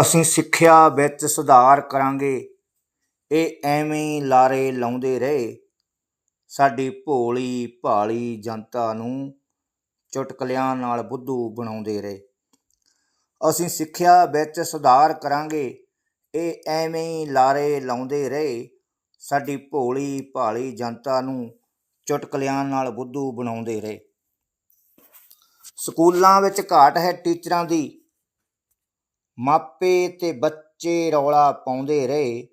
ਅਸੀਂ ਸਿੱਖਿਆ ਵਿੱਚ ਸੁਧਾਰ ਕਰਾਂਗੇ। ਇਹ ਐਵੇਂ ਹੀ ਲਾਰੇ ਲਾਉਂਦੇ ਰਹੇ। ਸਾਡੀ ਭੋਲੀ ਭਾਲੀ ਜਨਤਾ ਨੂੰ ਚੁਟਕਲਿਆਂ ਨਾਲ ਬੁੱਧੂ ਬਣਾਉਂਦੇ ਰਹੇ। ਅਸੀਂ ਸਿੱਖਿਆ ਵਿੱਚ ਸੁਧਾਰ ਕਰਾਂਗੇ। ਇਹ ਐਵੇਂ ਹੀ ਲਾਰੇ ਲਾਉਂਦੇ ਰਹੇ। ਸਾਡੀ ਭੋਲੀ ਭਾਲੀ ਜਨਤਾ ਨੂੰ ਚੁਟਕਲਿਆਂ ਨਾਲ ਬੁੱਧੂ ਬਣਾਉਂਦੇ ਰਹੇ। ਸਕੂਲਾਂ ਵਿੱਚ ਘਾਟ ਹੈ ਟੀਚਰਾਂ ਦੀ। ਮਾਪੇ ਤੇ ਬੱਚੇ ਰੌਲਾ ਪਾਉਂਦੇ ਰਹੇ।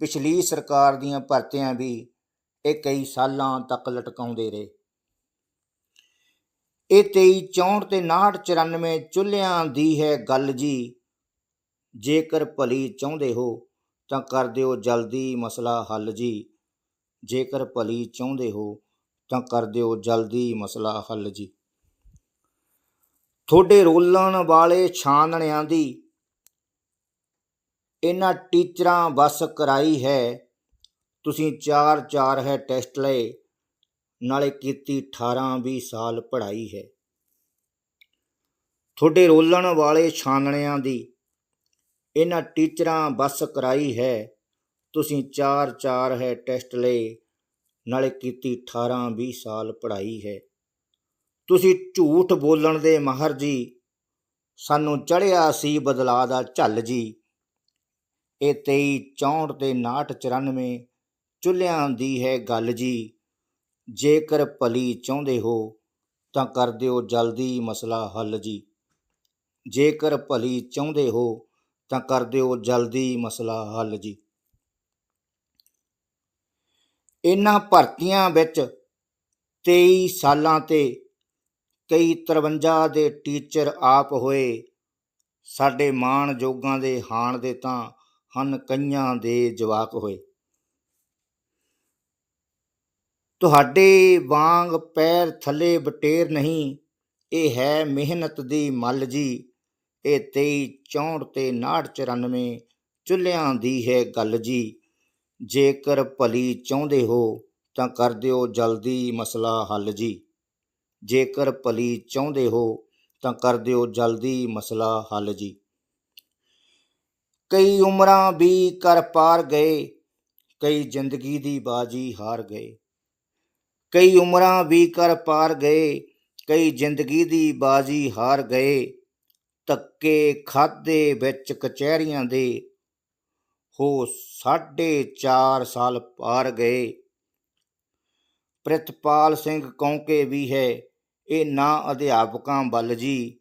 ਪਿਛਲੀ ਸਰਕਾਰ ਦੀਆਂ ਭਰਤੀਆਂ ਵੀ ਇਹ ਕਈ ਸਾਲਾਂ ਤੱਕ ਲਟਕਾਉਂਦੇ ਰਹੇ। ਇਹ 23 64 ਤੇ 59 94 ਚੁੱਲ੍ਹਿਆਂ ਦੀ ਹੈ ਗੱਲ ਜੀ। ਜੇਕਰ ਭਲੀ ਚਾਹੁੰਦੇ ਹੋ ਤਾਂ ਕਰ ਦਿਓ ਜਲਦੀ ਮਸਲਾ ਹੱਲ ਜੀ। ਜੇਕਰ ਭਲੀ ਚਾਹੁੰਦੇ ਹੋ ਤਾਂ ਕਰ ਦਿਓ ਜਲਦੀ ਮਸਲਾ ਹੱਲ ਜੀ। ਤੁਹਾਡੇ ਰੋਲਣ ਵਾਲੇ ਛਾਨਣਿਆਂ ਦੀ ਇਹਨਾਂ ਟੀਚਰਾਂ ਬਸ ਕਰਾਈ ਹੈ। ਤੁਸੀਂ ਚਾਰ ਚਾਰ ਹੈ ਟੈਸਟ ਲਏ, ਨਾਲੇ ਕੀਤੀ 18 20 ਸਾਲ ਪੜ੍ਹਾਈ ਹੈ। ਤੁਹਾਡੇ ਰੋਲਣ ਵਾਲੇ ਛਾਨਣਿਆਂ ਦੀ ਇਹਨਾਂ ਟੀਚਰਾਂ ਬਸ ਕਰਾਈ ਹੈ। ਤੁਸੀਂ ਚਾਰ ਚਾਰ ਹੈ ਟੈਸਟ ਲਏ, ਨਾਲੇ ਕੀਤੀ 18 20 ਸਾਲ ਪੜ੍ਹਾਈ ਹੈ। ਤੁਸੀਂ ਝੂਠ ਬੋਲਣ ਦੇ ਮਾਹਰ ਜੀ। ਸਾਨੂੰ ਚੜਿਆ ਸੀ ਬਦਲਾ ਦਾ ਝੱਲ ਜੀ। ਇਹ 23 64 ਤੇ 59 94 ਚੁੱਲ੍ਹਿਆਂ ਦੀ ਹੈ ਗੱਲ ਜੀ। ਜੇਕਰ ਭਲੀ ਚਾਹੁੰਦੇ ਹੋ ਤਾਂ ਕਰ ਦਿਓ ਜਲਦੀ ਮਸਲਾ ਹੱਲ ਜੀ। ਜੇਕਰ ਭਲੀ ਚਾਹੁੰਦੇ ਹੋ ਤਾਂ ਕਰ ਦਿਓ ਜਲਦੀ ਮਸਲਾ ਹੱਲ ਜੀ। ਇਹਨਾਂ ਭਰਤੀਆਂ ਵਿੱਚ 23 ਸਾਲਾਂ ਤੇ ਕਈ 53 ਦੇ ਟੀਚਰ ਆਪ ਹੋਏ। ਸਾਡੇ ਮਾਣ ਜੋਗਾਂ ਦੇ ਹਾਣ ਦੇ ਤਾਂ ਹਨ ਕਈਆਂ ਦੇ ਜਵਾਕ ਹੋਏ। ਤੁਹਾਡੇ ਵਾਂਗ ਪੈਰ ਥੱਲੇ ਬਟੇਰ ਨਹੀਂ, ਇਹ ਹੈ ਮਿਹਨਤ ਦੀ ਮੱਲ ਜੀ। ਇਹ 23 64 ਤੇ 59 94 ਚੁੱਲ੍ਹਿਆਂ ਦੀ ਹੈ ਗੱਲ ਜੀ। ਜੇਕਰ ਭਲੀ ਚਾਹੁੰਦੇ ਹੋ ਤਾਂ ਕਰ ਦਿਓ ਜਲਦੀ ਮਸਲਾ ਹੱਲ ਜੀ। ਜੇਕਰ ਭਲੀ ਚਾਹੁੰਦੇ ਹੋ ਤਾਂ ਕਰ ਦਿਓ ਜਲਦੀ ਮਸਲਾ ਹੱਲ ਜੀ। ਕਈ ਉਮਰਾਂ ਵੀ ਕਰ ਪਾਰ ਗਏ, ਕਈ ਜ਼ਿੰਦਗੀ ਦੀ ਬਾਜੀ ਹਾਰ ਗਏ। ਕਈ ਉਮਰਾਂ ਵੀ ਕਰ ਪਾਰ ਗਏ, ਕਈ ਜ਼ਿੰਦਗੀ ਦੀ ਬਾਜੀ ਹਾਰ ਗਏ। ਧੱਕੇ ਖਾਦੇ ਵਿੱਚ ਕਚਹਿਰੀਆਂ ਦੇ ਹੋ ਸਾਢੇ 4 ਸਾਲ ਪਾਰ ਗਏ। ਪ੍ਰਿਤਪਾਲ ਸਿੰਘ ਕੌਂਕੇ ਵੀ ਹੈ ਇਹ ਨਾ ਅਧਿਆਪਕਾਂ ਵੱਲ ਜੀ,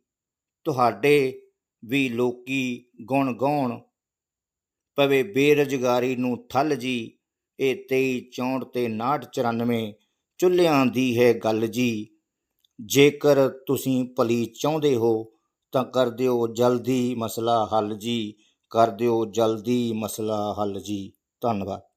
ਤੁਹਾਡੇ ਵੀ ਲੋਕੀ ਗੁਣ ਗਾਉਣ। ਪਵੇ ਬੇਰੁਜ਼ਗਾਰੀ ਨੂੰ ਠੱਲ ਜੀ, ਇਹ 23 64 ਤੇ 59 94 ਚੁੱਲ੍ਹਿਆਂ ਦੀ ਹੈ ਗੱਲ ਜੀ। ਜੇਕਰ ਤੁਸੀਂ ਭਲੀ ਚਾਹੁੰਦੇ ਹੋ, ਤਾਂ ਕਰ ਦਿਓ ਜਲਦੀ ਮਸਲਾ ਹੱਲ ਜੀ, ਕਰ ਦਿਓ ਜਲਦੀ ਮਸਲਾ ਹੱਲ ਜੀ। ਧੰਨਵਾਦ।